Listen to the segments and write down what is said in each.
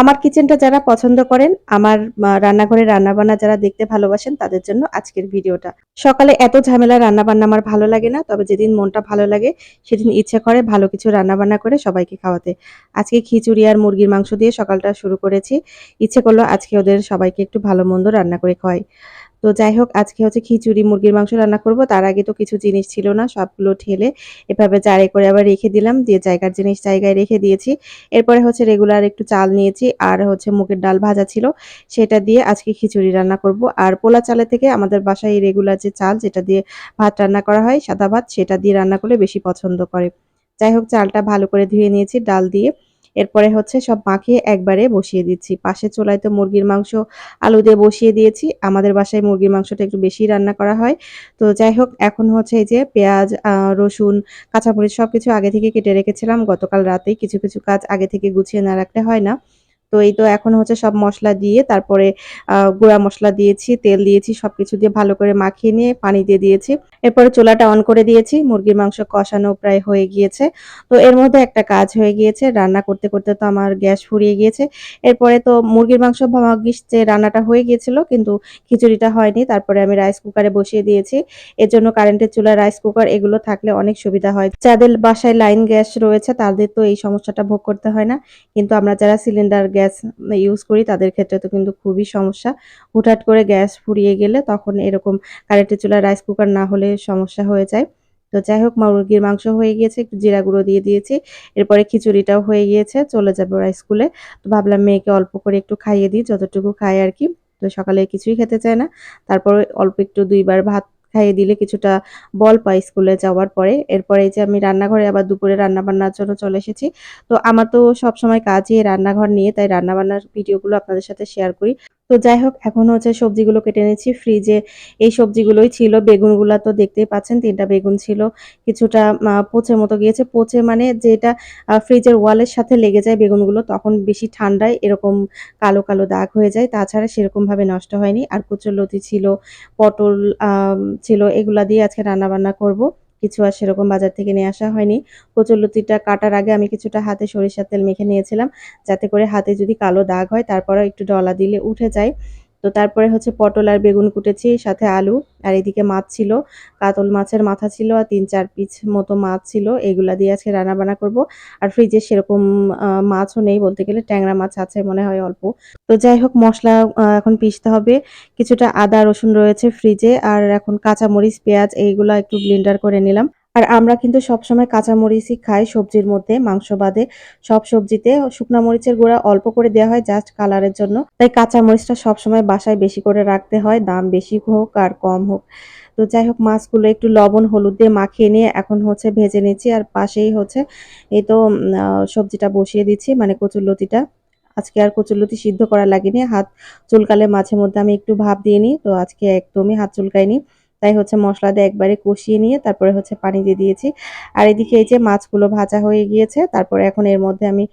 আমার কিচেনটা যারা পছন্দ করেন, আমার রান্নাঘরে রান্নাবান্না যারা দেখতে ভালোবাসেন, তাদের জন্য আজকের ভিডিওটা। সকালে এত ঝামেলা রান্নাবান্না আমার ভালো লাগে না। তবে যেদিন মনটা ভালো লাগে, সেদিন ইচ্ছে করে ভালো কিছু রান্নাবান্না করে সবাইকে খাওয়াতে। আজকে খিচুড়ি আর মুরগির মাংস দিয়ে সকালটা শুরু করেছি। ইচ্ছে করল আজকে ওদের সবাইকে একটু ভালো মন্দ রান্না করে খাওয়াই। তো যাই হোক আজকে হচ্ছে খিচুড়ি, মুরগির মাংস রান্না করব। তার আগে তো কিছু জিনিস ছিল না। সবগুলো ঠেলে এভাবে জারে করে আবার রেখে দিলাম। দিয়ে জায়গার জিনিস জায়গায় রেখে দিয়েছি। এরপরে হচ্ছে রেগুলার একটু চাল নিয়েছি আর হচ্ছে মুগের ডাল ভাজা ছিল। সেটা দিয়ে আজকে খিচুড়ি রান্না করব। আর পোলা চালের থেকে আমাদের বাসায় রেগুলার যে চাল, যেটা দিয়ে ভাত রান্না করা হয়, সাদা ভাত, সেটা দিয়ে রান্না করলে বেশি পছন্দ করে। যাই হোক চালটা ভালো করে ধুয়ে নিয়েছি ডাল দিয়ে। এরপরে হচ্ছে সব মাখিয়ে একবারে বসিয়ে দিচ্ছি। পাশে চোলায় তো মুরগির মাংস আলু দিয়ে বসিয়ে দিয়েছি। আমাদের বাসায় মুরগির মাংসটা একটু বেশি রান্না করা হয়। তো যাই হোক এখন হচ্ছে এই যে পেঁয়াজ, রসুন, কাঁচামরিচ সব কিছু আগে থেকে কেটে রেখেছিলাম গতকাল রাতেই। কিছু, কিছু কাজ আগে থেকে গুছিয়ে না রাখতে হয় না। তো এই তো এখন হচ্ছে সব মশলা দিয়ে তারপরে গুঁড়া মশলা দিয়েছি, তেল দিয়েছি সবকিছু দিয়ে ভালো করে মাখিয়ে নিয়ে পানি দিয়ে দিয়েছি। এরপরে চুলাটা অন করে দিয়েছি। মুরগির মাংস কষানো প্রায় হয়ে গিয়েছে। তো এর মধ্যে একটা কাজ হয়ে গিয়েছে। রান্না করতে, করতে তো আমার গ্যাস ফুরিয়ে গিয়েছে। এরপরে তো মুরগির মাংস যে রান্নাটা হয়ে গিয়েছিল কিন্তু খিচুড়িটা হয়নি। তারপরে আমি রাইস কুকারে বসিয়ে দিয়েছি। এর জন্য কারেন্টের চুলা, রাইস কুকার এগুলো থাকলে অনেক সুবিধা হয়। যাদের বাসায় লাইন গ্যাস রয়েছে তাদের তো এই সমস্যাটা ভোগ করতে হয় না। কিন্তু আমরা যারা সিলিন্ডার গ্যাস ইউজ করি তাদের ক্ষেত্রে তো কিন্তু খুবই সমস্যা। হুটহাট করে গ্যাস ফুরিয়ে গেলে তখন এরকম কারেন্টের চুলা, রাইস কুকার না হলে সমস্যা হয়ে যায়। তো যাই হোক মুরগির মাংস হয়ে গিয়েছে, একটু জিরা গুঁড়ো দিয়ে দিয়েছি। এরপরে খিচুড়িটাও হয়ে গিয়েছে, চলে যাবে ওরা স্কুলে। তো ভাবলাম মেয়েকে অল্প করে একটু খাইয়ে দিই, যতটুকু খায় আরকি। তো সকালে কিছুই খেতে চায় না। তারপরে অল্প একটু দুইবার ভাত খাইয়ে দিলে কিছুটা বল পাই স্কুলে যাওয়ার পরে। এরপরে যে আমি রান্নাঘরে আবার দুপুরে রান্নাবান্নার জন্য চলে এসেছি। তো আমার তো সবসময় কাজই রান্নাঘর নিয়ে, তাই রান্নাবান্নার ভিডিওগুলো আপনাদের সাথে শেয়ার করি। তো যাই হোক এখন হচ্ছে সবজিগুলো কেটে নিচ্ছি ফ্রিজে এই সবজিগুলোই ছিল। বেগুনগুলা তো দেখতেই পাচ্ছেন তিনটা বেগুন ছিল। কিছুটা পচে মতো গিয়েছে। পচে মানে যেটা ফ্রিজের ওয়ালের সাথে লেগে যায় বেগুনগুলো তখন বেশি ঠান্ডায় এরকম কালো, কালো দাগ হয়ে যায়। তাছাড়া সেরকমভাবে নষ্ট হয়নি। আর কচুরলতি ছিল পটল ছিল এগুলা দিয়ে আজকে রান্নাবান্না করব। কিছু আর সেরকম বাজার থেকে নিয়ে আসা হয়নি। কচুরলতিটা কাটার আগে আমি কিছুটা হাতে সরিষার তেল মেখে নিয়েছিলাম। যাতে করে হাতে যদি কালো দাগ হয় তারপরে একটু ডলা দিলে উঠে যায়। তো তারপরে হচ্ছে পটল আর বেগুন কুটেছি, সাথে আলু, আর এদিকে মাছ ছিল। কাতল মাছের মাথা ছিল আর তিন চার পিস মতো মাছ ছিল। এগুলা দিয়ে আজকে রান্না রান্নাবান্না করব। আর ফ্রিজে সেরকম মাছও নেই বলতে গেলে, ট্যাংরা মাছ আছে মনে হয় অল্প। তো যাই হোক, মশলা এখন পিষতে হবে। কিছুটা আদা, রসুন রয়েছে ফ্রিজে, আর এখন কাঁচামরিচ, পেঁয়াজ, এইগুলা একটু ব্লেন্ডার করে নিলাম। আর আমরা কিন্তু সবসময় কাঁচামরিচই খাই সবজির মধ্যে, মাংস বাদে সব সবজিতে। শুকনা মরিচের গুঁড়া অল্প করে দেওয়া হয় জাস্ট কালারের জন্য। তাই কাঁচামরিচটা সবসময় বাসায় বেশি করে রাখতে হয়, দাম বেশি হোক আর কম হোক। তো যাই হোক, মাছগুলো একটু লবণ, হলুদ দিয়ে মাখিয়ে নিয়ে এখন হচ্ছে ভেজে নিচ্ছি। আর পাশেই হচ্ছে এই তো সবজিটা বসিয়ে দিচ্ছি মানে কচুরলতিটা আজকে আর কচুরলতি সিদ্ধ করা লাগেনি। হাত চুলকালে মাঝে মধ্যে আমি একটু ভাব দিয়ে নিই, তো আজকে একদমই হাত চুলকায়নি তাই হচ্ছে মশলা দিয়ে একবারে কষিয়ে নিয়ে তারপরে হচ্ছে পানি দিয়ে দিয়েছি। আর এদিকে এই যে মাছগুলো ভাজা হয়ে গিয়েছে, তারপরে এখন এর মধ্যে আমি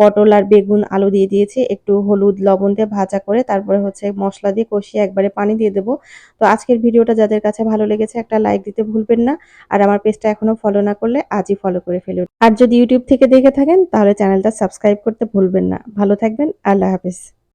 পটল আর বেগুন, আলু দিয়ে দিয়েছি। একটু হলুদ, লবণ দিয়ে ভাজা করে তারপরে হচ্ছে মশলা দিয়ে কষিয়ে একবারে পানি দিয়ে দেবো। তো আজকের ভিডিওটা যাদের কাছে ভালো লেগেছে একটা লাইক দিতে ভুলবেন না, আর আমার পেজটা এখনও ফলো না করলে আজই ফলো করে ফেলুন। আর যদি ইউটিউব থেকে দেখে থাকেন, তাহলে চ্যানেলটা সাবস্ক্রাইব করতে ভুলবেন না। ভালো থাকবেন, আল্লাহ হাফেজ।